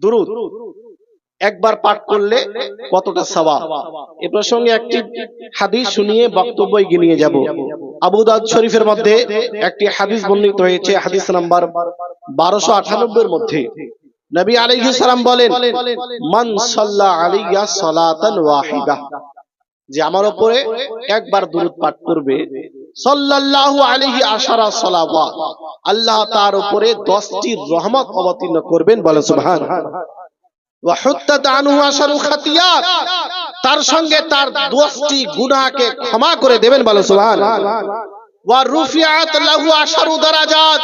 দুরুদ। একবার পাঠ করলে কতটা সওয়াব? এ প্রসঙ্গে একটি হাদিস শুনিয়ে বক্তব্য নিয়ে যাব। আবু দাউদ শরীফের মধ্যে একটি হাদিস বর্ণিত হয়েছে, হাদিস নাম্বার বারোশো আটানব্বই এর মধ্যে। নবী আলাইহিস সালাম বলেন, মান সাল্লা আলাইয়া সালাতান ওয়াহিদা। যে আমার উপরে একবার দুরূদ পাঠ করবে সাল্লাল্লাহু আলাইহি আশারা সালাওয়াত। আল্লাহ তার উপরে 10টি রহমত অবতীর্ণ করবেন বলে সুবহান। ওয়া হুত্তাত আনহু আশারু খাতিয়াত। তার সঙ্গে তার 10টি গুনাহকে ক্ষমা করে দেবেন বলে সুবহান। ওয়া রুফিআত লাহু আশারু দারাজাত।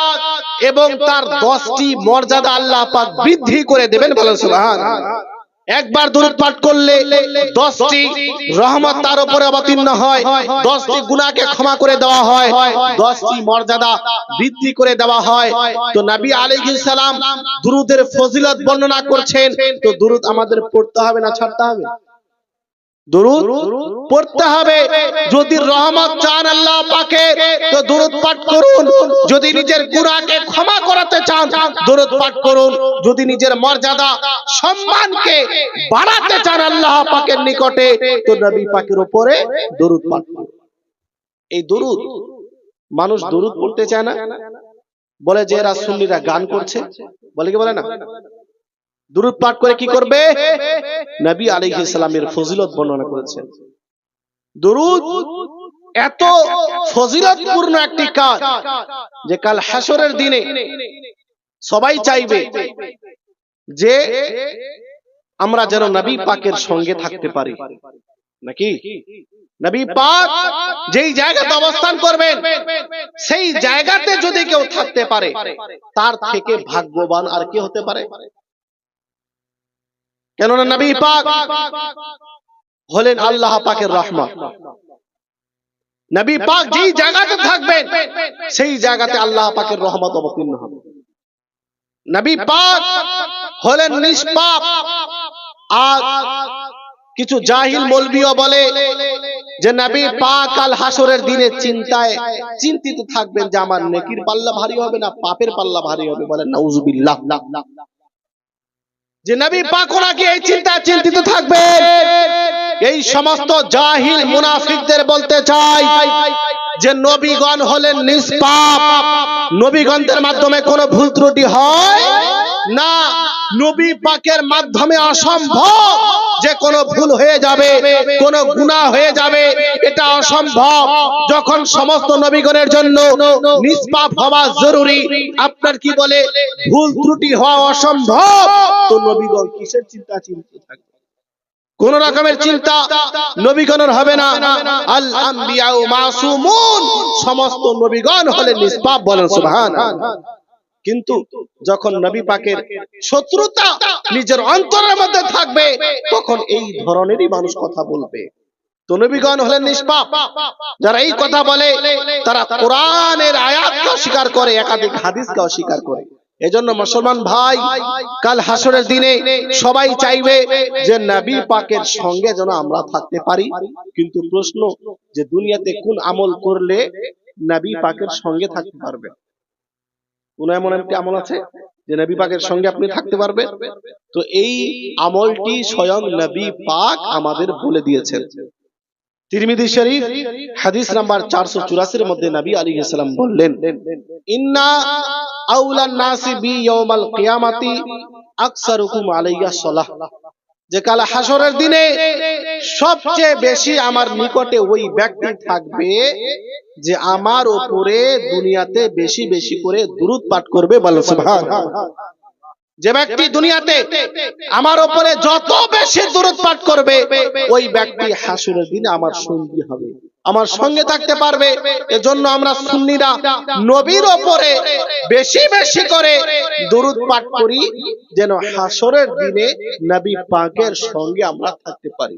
এবং তার 10টি মর্যাদা আল্লাহ পাক বৃদ্ধি করে দেবেন বলে সুবহান। একবার দূরত পাঠ করলে দশটি রহমত তার উপরে অবতীর্ণ হয়। দশটি গুণাকে ক্ষমা করে দেওয়া হয়। দশটি মর্যাদা বৃদ্ধি করে দেওয়া হয়। তো নবী সালাম দুরুদের ফজিলত বর্ণনা করছেন। তো দুরুদ আমাদের পড়তে হবে না ছাড়তে হবে? দুরুদ পড়তে হবে। যদি রহমত চান আল্লাহ পাকে তো দুরুদ পাঠ করুন। যদি নিজের গুনাহকে ক্ষমা চান দুরুদ পাঠ করুন। যদি নিজের মর্যাদা, সম্মানকে বাড়াতে চান আল্লাহ পাকের নিকটে, তো নবী পাকের উপরে দরুদ পাঠ করুন। এই মানুষ দরুদ পড়তে চায় না? বলে যে এরা সুন্নিরা গান করছে। বলে কি বলে না? দুরুদ পাঠ করে কি করবে? নবী আলাইহিস সালামের ফজিলত বর্ণনা করেছেন। দুরুদ এত ফজিলতপূর্ণ একটি কাজ যে কাল হাসরের দিনে সবাই চাইবে যে আমরা যেন নবী পাকের সঙ্গে থাকতে পারি। নাকি? নবী পাক যেই জায়গাতে অবস্থান করবেন সেই জায়গাতে যদি কেউ থাকতে পারে তার থেকে ভাগ্যবান আর কি হতে পারে? কেননা নবী পাক হলেন আল্লাহ পাকের রহমত। নবী পাক যেই জায়গাতে থাকবেন সেই জায়গাতে আল্লাহ পাকের রহমত। অবতীর্ণ হবে। নবী পাক হলেন নিষ্পাপ। আর কিছু জাহিল মলবিও বলে যে নবী পাক আল হাসরের দিনে চিন্তায় চিন্তিত থাকবেন যে আমার নেকির পাল্লা ভারী হবে না পাপের পাল্লা ভারী হবে বলেন নাউজুবিল্লাহ। যে নবী পাক নাকি এই চিন্তায় চিন্তিত থাকবেন। এই সমস্ত জাহিল মুনাফিকদের বলতে চাই যে নবীগণ হলেন নিষ্পাপ। নবীগণদের মাধ্যমে কোনো ভুল ত্রুটি হয় না। নবী পাকের মাধ্যমে অসম্ভব। যে কোনো ভুল হয়ে যাবে, কোনো গুনাহ হয়ে যাবে, এটা অসম্ভব। যখন সমস্ত নবীগণের জন্য নিষ্পাপ হওয়া জরুরি, আপনার কি বলে? ভুল ত্রুটি হওয়া অসম্ভব। তো নবীগণ কিসের চিন্তা চিন্তিত থাকবে? কোন রকমের চিন্তা নবীগণের হবে না। আল আম্বিয়া মাসুমুন। সমস্ত নবীগণ হলেন নিষ্পাপ বলেন সুবহান কিন্তু যখন নবী পাকের শত্রুতা নিজের অন্তরের মধ্যে থাকবে, তখন এই ধরনেরই মানুষ কথা বলবে। তো নবীগণ হলেন নিষ্পাপ। যারা এই কথা বলে, তারা কোরআনের আয়াতকে অস্বীকার করে, একাধিক হাদিসকে অস্বীকার করে। এজন্য মুসলমান ভাই, কাল হাসরের দিনে সবাই চাইবে যে নবী পাকের সঙ্গে যেন আমরা থাকতে পারি। কিন্তু প্রশ্ন যে দুনিয়াতে কোন আমল করলে নবী পাকের সঙ্গে থাকতে পারবে? কোন এমন একটি আমল আছে যে নবী পাকের সঙ্গে আপনি থাকতে পারবেন তো এই আমলটি স্বয়ং নবী পাক আমাদের বলে দিয়েছেন। তিরমিজি শরীফ, হাদিস নাম্বার চারশো চুরাশির মধ্যে নবী আলাইহিস সালাম বললেন, ইন্না আউলান নাসি বি ইয়াউমাল কিয়ামাতি আকসারুকুম আলাইয়া সালাহ। যে কাল হাসরের দিনে সবচেয়ে বেশি আমার নিকটে ওই ব্যক্তি থাকবে যে আমার উপরে দুনিয়াতে বেশি বেশি করে দূরত পাঠ করবে বলে সুবহান যে ব্যক্তি দুনিয়াতে আমার উপরে যত বেশি দূরত পাঠ করবে ওই ব্যক্তি হাসুরের দিনে আমার সঙ্গী হবে। আমার সঙ্গে থাকতে পারবে এজন্য আমরা সুন্নিরা নবীর ওপরে বেশি বেশি করে দূরত পাঠ করি যেন হাসরের দিনে নবী পাকের সঙ্গে আমরা থাকতে পারি।